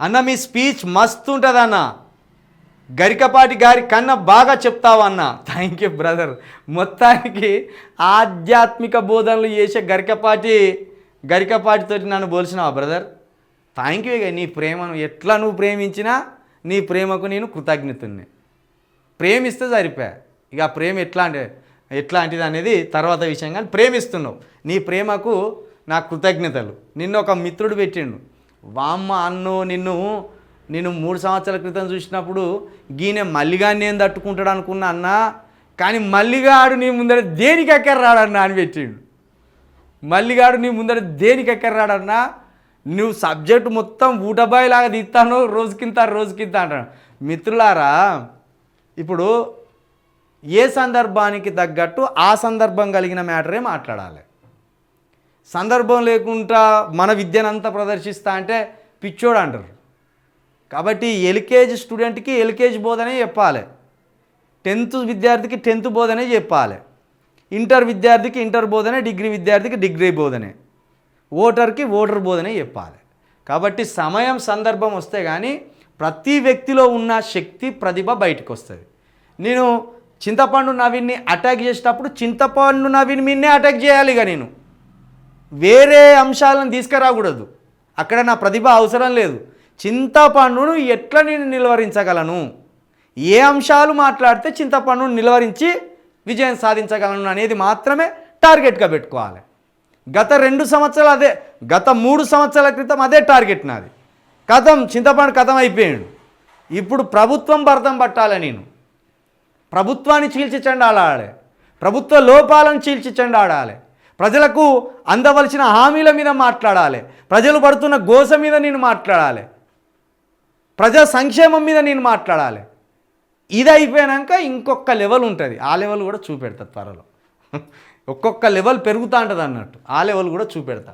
అన్న మీ స్పీచ్ మస్తు ఉంటుంది అన్న గరికపాటి గారి కన్నా బాగా చెప్తావు అన్న థ్యాంక్ యూ బ్రదర్ మొత్తానికి ఆధ్యాత్మిక బోధనలు చేసే గరికపాటి గరికపాటితో నన్ను పోల్చినావా బ్రదర్ థ్యాంక్ యూ నీ ప్రేమను ఎట్లా నువ్వు ప్రేమించినా నీ ప్రేమకు నేను కృతజ్ఞతుని. ప్రేమిస్తే సరిపోయా ఇక ప్రేమ ఎట్లా అంటే ఎట్లాంటిది అనేది తర్వాత విషయం కానీ ప్రేమిస్తున్నావు. నీ ప్రేమకు నా కృతజ్ఞతలు. నిన్ను ఒక మిత్రుడు పెట్టిండు. వామ్మ అన్ను నిన్ను నేను మూడు సంవత్సరాల క్రితం చూసినప్పుడు గీనే మల్లిగా నేను తట్టుకుంటాడు అనుకున్నా అన్నా కానీ మల్లిగాడు నీ ముందర దేనికి ఎక్కర్రాడన్నా అని పెట్టిండు. మల్లిగాడు నీ ముందర దేనికి ఎక్కర్రాడన్నా నువ్వు సబ్జెక్ట్ మొత్తం ఊటబాయిలాగా తీస్తాను రోజుకింత రోజుకింత అంటాను మిత్రులారా ఇప్పుడు ఏ సందర్భానికి తగ్గట్టు ఆ సందర్భం కలిగిన మ్యాటరే మాట్లాడాలి. సందర్భం లేకుండా మన విద్యనంతా ప్రదర్శిస్తా అంటే పిచ్చోడు అంటారు. కాబట్టి ఎల్కేజీ స్టూడెంట్కి ఎల్కేజీ బోధనే చెప్పాలి. టెన్త్ విద్యార్థికి టెన్త్ బోధనే చెప్పాలి. ఇంటర్ విద్యార్థికి ఇంటర్ బోధనే డిగ్రీ విద్యార్థికి డిగ్రీ బోధనే. ఓటర్కి ఓటర్ బోధనే చెప్పాలి. కాబట్టి సమయం సందర్భం వస్తే కానీ ప్రతి వ్యక్తిలో ఉన్న శక్తి ప్రతిభ బయటకు వస్తుంది నేను చింతపండు నవీన్ని అటాక్ చేసేటప్పుడు చింతపండు నవీన్ మీన్నే అటాక్ చేయాలిగా నేను. వేరే అంశాలను తీసుకురాకూడదు. అక్కడ నా ప్రతిభ అవసరం లేదు. చింతపండును ఎట్లా నేను నిలువరించగలను? ఏ అంశాలు మాట్లాడితే చింతపండును నిలువరించి విజయం సాధించగలను అనేది మాత్రమే టార్గెట్గా పెట్టుకోవాలి. గత రెండు సంవత్సరాలు అదే గత మూడు సంవత్సరాల క్రితం అదే టార్గెట్ నాది. కథం చింతపండు కథం అయిపోయాడు. ఇప్పుడు ప్రభుత్వం భర్తం పట్టాలి నేను. ప్రభుత్వాన్ని చీల్చిచండి ఆడాలి ప్రభుత్వ లోపాలను చీల్చిచండి ఆడాలి ప్రజలకు అందవలసిన హామీల మీద మాట్లాడాలి. ప్రజలు పడుతున్న గోస మీద నేను మాట్లాడాలి. ప్రజా సంక్షేమం మీద నేను మాట్లాడాలి. ఇది అయిపోయాక ఇంకొక లెవెల్ ఉంటుంది. ఆ లెవెల్ కూడా చూపెడతా త్వరలో. ఒక్కొక్క లెవెల్ పెరుగుతూ ఉంటుంది అన్నట్టు ఆ లెవెల్ కూడా చూపెడతా.